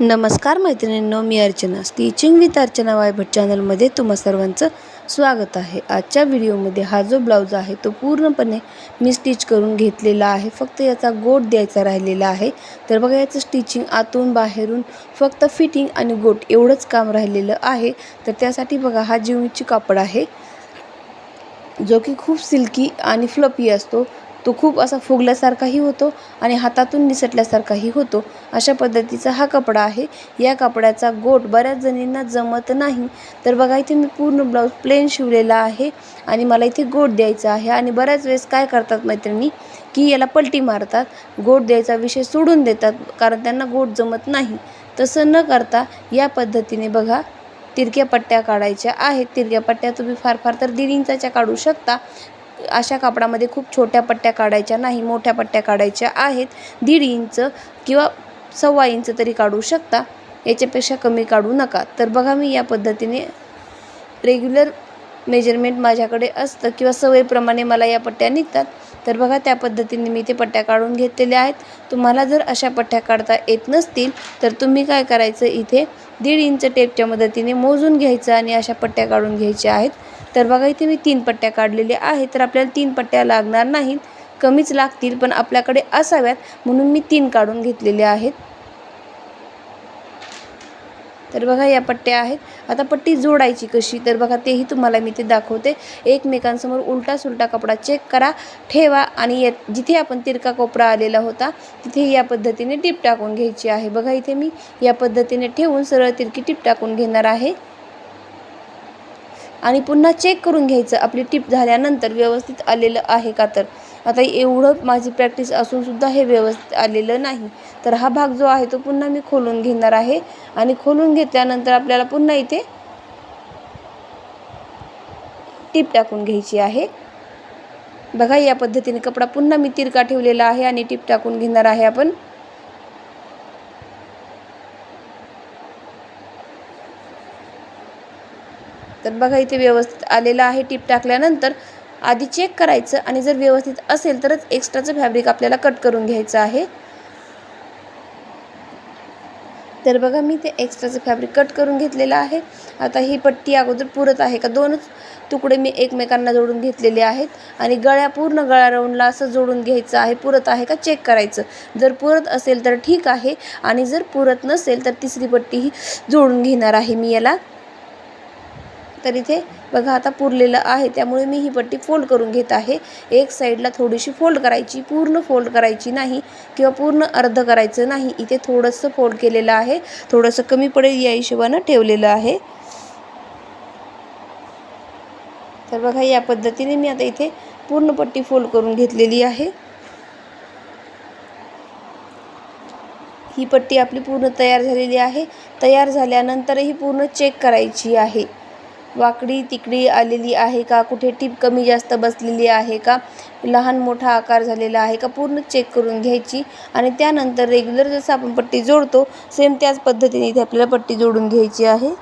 नमस्कार मैत्रिणींनो मी अर्चना. स्टिचिंग विथ अर्चना वायभट चॅनलमध्ये तुम्हा सर्वांचं स्वागत आहे. आजच्या व्हिडिओमध्ये हा जो ब्लाऊज आहे तो पूर्णपणे मी स्टिच करून घेतलेला आहे. फक्त याचा गोट द्यायचा राहिलेला आहे. तर बघा याचं स्टिचिंग आतून बाहेरून फक्त फिटिंग आणि गोट एवढंच काम राहिलेलं आहे. तर त्यासाठी बघा हा जिवणीची कापड आहे जो की खूप सिल्की आणि फ्लपी असतो. तो खूप असा फुगल्यासारखाही होतो आणि हातातून निसटल्यासारखाही होतो. अशा पद्धतीचा हा कपडा आहे. या कपड्याचा गोट बऱ्याच जणींना जमत नाही. तर बघा इथे मी पूर्ण ब्लाऊज प्लेन शिवलेला आहे आणि मला इथे गोट द्यायचा आहे. आणि बऱ्याच वेळेस काय करतात मैत्रिणी की याला पलटी मारतात गोट द्यायचा विषय सोडून देतात कारण त्यांना गोट जमत नाही. तसं न करता या पद्धतीने बघा तिरक्या पट्ट्या काढायच्या आहेत. तिरक्या पट्ट्या तुम्ही फार फार तर दीड इंचाच्या काढू शकता. अशा कापडामध्ये खूप छोट्या पट्ट्या काढायच्या नाही मोठ्या पट्ट्या काढायच्या आहेत. दीड इंच किंवा सव्वा इंच तरी काढू शकता. याच्यापेक्षा कमी काढू नका. तर बघा मी या पद्धतीने रेग्युलर मेजरमेंट माझ्याकडे असतं किंवा सवयीप्रमाणे मला या पट्ट्या निघतात. तर बघा त्या पद्धतीने मी ते पट्ट्या काढून घेतलेल्या आहेत. तुम्हाला जर अशा पट्ट्या काढता येत नसतील तर तुम्ही काय करायचं? इथे दीड इंच टेपच्या मदतीने मोजून घ्यायचं आणि अशा पट्ट्या काढून घ्यायच्या आहेत. तर बघा इथे मी तीन पट्ट्या काढलेल्या आहेत. तर आपल्याला तीन पट्ट्या लागणार नाहीत. कमीच लागतील पण आपल्याकडे असाव्यात. म्हणून मी तीन काढून घेतलेल्या आहेत. तर बघा या पट्ट्या आहेत. आता पट्टी जोडायची कशी? तर बघा तेही तुम्हाला मी ते दाखवते. एकमेकांसमोर उलटा सुलटा कपडा चेक करा ठेवा आणि या जिथे आपण तिरका कोपरा आलेला होता तिथे या पद्धतीने टीप टाकून घ्यायची आहे. बघा इथे मी या पद्धतीने ठेवून सरळ तिरकी टीप टाकून घेणार आहे. आणि पुन्हा चेक करून घ्यायचं. आपली टिप झाल्यानंतर व्यवस्थित आलेलं आहे का तर? आता एवढं माझी प्रॅक्टिस असूनसुद्धा हे व्यवस्थित आलेलं नाही. तर हा भाग जो आहे तो पुन्हा मी खोलून घेणार आहे. आणि खोलून घेतल्यानंतर आपल्याला पुन्हा इथे टीप टाकून घ्यायची आहे. बघा या पद्धतीने कपडा पुन्हा मी तिरका ठेवलेला आहे आणि टीप टाकून घेणार आहे आपण. तर बघा इथे व्यवस्थित आलेलं आहे. टीप टाकल्यानंतर आधी चेक करायचं आणि जर व्यवस्थित असेल तरच एक्स्ट्राचं फॅब्रिक आपल्याला कट करून घ्यायचं आहे. तर बघा मी ते एक्स्ट्राचं फॅब्रिक कट करून घेतलेलं आहे. आता ही पट्टी अगोदर पुरत आहे का? दोनच तुकडे मी एकमेकांना जोडून घेतलेले आहेत. आणि गळ्या पूर्ण गळा राऊंडला असं जोडून घ्यायचं आहे. पुरत आहे का? चेक करायचं. जर पुरत असेल तर ठीक आहे. आणि जर पुरत नसेल तर तिसरी पट्टी ही जोडून घेणार आहे मी याला. तर इथे बघा आता पुरलेलं आहे. त्यामुळे मी ही पट्टी फोल्ड करून घेत आहे. एक साईडला थोडीशी फोल्ड करायची पूर्ण फोल्ड करायची नाही किंवा पूर्ण अर्ध करायचं नाही. इथे थोडंसं फोल्ड केलेलं आहे. थोडंसं कमी पडेल या हिशोबानं ठेवलेलं आहे. तर बघा या पद्धतीने मी आता इथे पूर्ण पट्टी फोल्ड करून घेतलेली आहे. ही पट्टी आपली पूर्ण तयार झालेली आहे. तयार झाल्यानंतरही पूर्ण चेक करायची आहे. वाकडी तिकडी आलेली आहे का? कुठे टीप कमी जास्त बसलेली आहे का? लहान मोठा आकार झालेला आहे का? पूर्ण चेक करून घ्यायची. आणि त्यानंतर रेग्युलर जसं आपण पट्टी जोडतो सेम त्याच पद्धतीने इथे आपल्याला पट्टी जोडून घ्यायची आहे.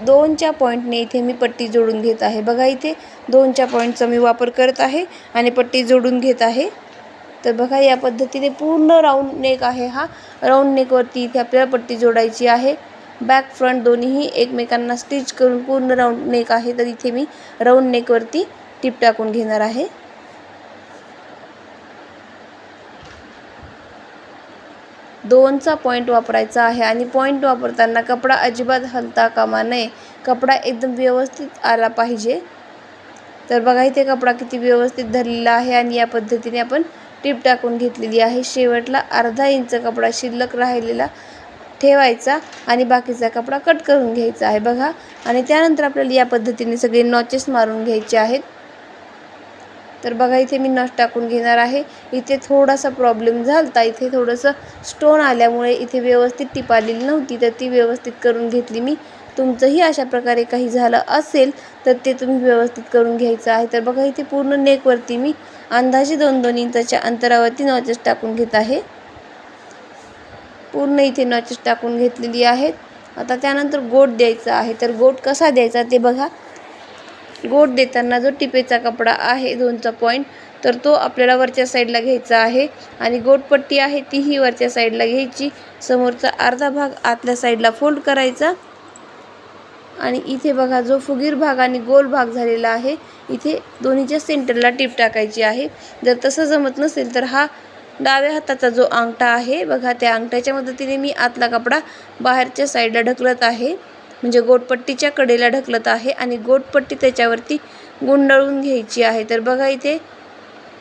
दोनच्या पॉईंटने इथे मी पट्टी जोडून घेत आहे. बघा इथे दोनच्या पॉईंटचा मी वापर करत आहे आणि पट्टी जोडून घेत आहे. तर बघा या पद्धतीने पूर्ण राऊंड नेक आहे हा. राऊंड नेकवरती इथे आपल्याला पट्टी जोडायची आहे. बॅक फ्रंट दोन्हीही एकमेकांना स्टिच करून पूर्ण राऊंड नेक आहे. तर इथे मी राऊंड नेकवरती टिप टाकून घेणार आहे. दोनचा पॉईंट वापरायचा आहे आणि पॉईंट वापरताना कपडा अजिबात हलता कामा नये. कपडा एकदम व्यवस्थित आला पाहिजे. तर बघा इथे कपडा किती व्यवस्थित धरलेला आहे आणि या पद्धतीने आपण टीप टाकून घेतलेली आहे. शेवटला अर्धा इंच कपडा शिल्लक राहिलेला ठेवायचा आणि बाकीचा कपडा कट करून घ्यायचा आहे बघा. आणि त्यानंतर आपल्याला या पद्धतीने सगळे नॉचेस मारून घ्यायचे आहेत. तर बघा इथे मी नॉच टाकून घेणार आहे. इथे थोडासा प्रॉब्लेम झाला इथे थोडंसं स्टोन आल्यामुळे इथे व्यवस्थित टीप आलेली नव्हती तर ती व्यवस्थित करून घेतली मी. तुमचंही अशा प्रकारे काही झालं असेल तर ते तुम्ही व्यवस्थित करून घ्यायचं आहे. तर बघा इथे पूर्ण नेकवरती मी अंदाजे दोन दोन इंचाच्या अंतरावरती नॉचेस टाकून घेत आहे. पूर्ण इथे नॉचेस टाकून घेतलेली आहेत. आता त्यानंतर गोट द्यायचा आहे. तर गोट कसा द्यायचा ते बघा. गोट देताना जो टिपेचा कपडा आहे दोनचा पॉईंट तर तो आपल्याला वरच्या साईडला घ्यायचा आहे. आणि गोटपट्टी आहे तीही वरच्या साईडला घ्यायची. समोरचा अर्धा भाग आतल्या साईडला फोल्ड करायचा. आणि इथे बघा जो फुगीर भाग आणि गोल भाग झालेला आहे इथे दोन्हीच्या सेंटरला टीप टाकायची आहे. जर तसं जमत नसेल तर हा डाव्या हाताचा जो अंगठा आहे बघा त्या अंगठ्याच्या मदतीने मी आतला कपडा बाहेरच्या साईडला ढकलत आहे. म्हणजे गोटपट्टीच्या कडेला ढकलत आहे आणि गोटपट्टी त्याच्यावरती गुंडाळून घ्यायची आहे. तर बघा इथे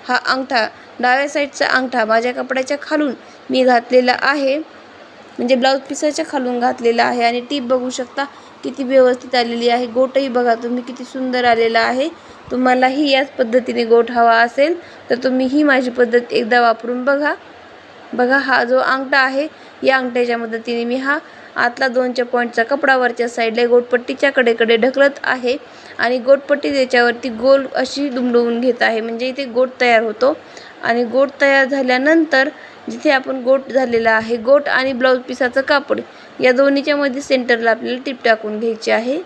हा अंगठा डाव्या साईडचा अंगठा माझ्या कपड्याच्या खालून मी घातलेला आहे. म्हणजे ब्लाऊज पिसाच्या खालून घातलेला आहे आणि टीप बघू शकता किती व्यवस्थित आलेली आहे. गोटही बघा तुम्ही किती सुंदर आलेला आहे. तुम्हालाही याच पद्धतीने गोट हवा असेल तर तुम्ही ही माझी पद्धत एकदा वापरून बघा. बघा हा जो अंगठा आहे या अंगठ्याच्या मदतीने मी हा आतला दोनच्या पॉईंटचा कपडावरच्या साईडला गोटपट्टीच्या कडेकडे ढकलत आहे आणि गोटपट्टी त्याच्यावरती गोल अशी दुमडवून घेत आहे. म्हणजे इथे गोट तयार होतो आणि गोट तयार झाल्यानंतर जिथे आपण गोट झालेला आहे गोट आणि ब्लाऊज पिसाचं कापड या दोन्हीच्या मध्ये सेंटरला आपल्याला टिप टाकून घ्यायची आहे.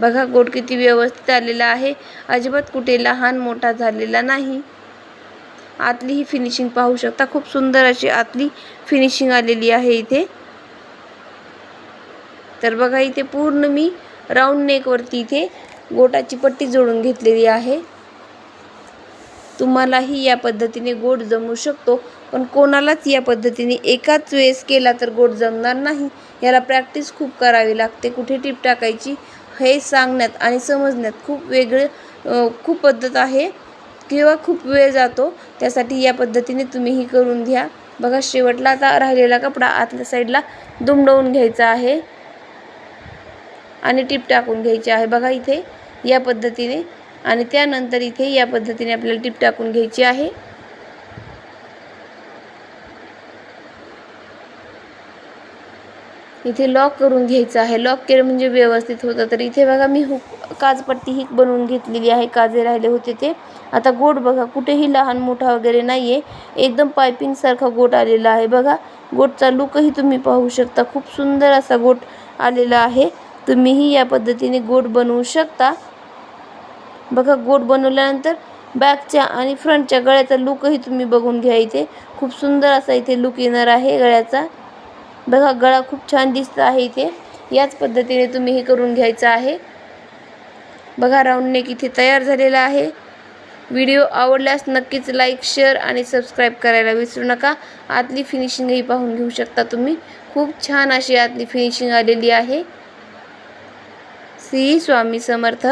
बघा गोट किती व्यवस्थित आलेला आहे. अजिबात कुठे लहान मोठा झालेला नाही. आतली ही फिनिशिंग पाहू शकता. खूप सुंदर अशी आतली फिनिशिंग आलेली आहे इथे. तर बघा इथे पूर्ण मी राऊंड नेकवरती इथे गोटाची पट्टी जोडून घेतलेली आहे. तुम्हालाही या पद्धतीने गोड जमू शकतो. पण कोणालाच या पद्धतीने एकाच वेळेस केला तर गोड जमणार नाही. याला प्रॅक्टिस खूप करावी लागते. कुठे टीप टाकायची हे सांगण्यात आणि समजण्यात खूप वेगळं खूप पद्धत आहे. किंवा खूप वेळ जातो त्यासाठी या पद्धतीने तुम्हीही करून घ्या. बघा शेवटला आता राहिलेला कपडा आतल्या साईडला दुमडवून घ्यायचा आहे. आणि टीप टाकून घ्यायची आहे. बघा इथे या पद्धतीने आणि त्यानंतर इथे या पद्धतीने आपल्याला टीप टाकून घ्यायची आहे. इथे लॉक करून घ्यायचं आहे. लॉक केलं म्हणजे व्यवस्थित होतं. तर इथे बघा मी हुक काजपट्टी ही बनवून घेतलेली आहे. काजे राहिले होते ते. आता गोट बघा कुठेही लहान मोठा वगैरे नाही आहे एकदम पायपिंगसारखा गोट आलेला आहे. बघा गोटचा लुकही तुम्ही पाहू शकता. खूप सुंदर असा गोट आलेला आहे. तुम्हीही या पद्धतीने गोट बनवू शकता. बघा गोट बनवल्यानंतर बॅकच्या आणि फ्रंटच्या गळ्याचा लुकही तुम्ही बघून घ्या इथे. खूप सुंदर असा इथे लुक येणार आहे गळ्याचा. बघा गळा खूप छान दिसत आहे इथे. याच पद्धतीने तुम्ही हे करून घ्यायचं आहे. बघा राऊंड नेक इथे तयार झालेला आहे. व्हिडिओ आवडल्यास नक्कीच लाईक शेअर आणि सबस्क्राईब करायला विसरू नका. आतली फिनिशिंगही पाहून घेऊ शकता तुम्ही. खूप छान अशी आतली फिनिशिंग आलेली आहे. श्री स्वामी समर्थ.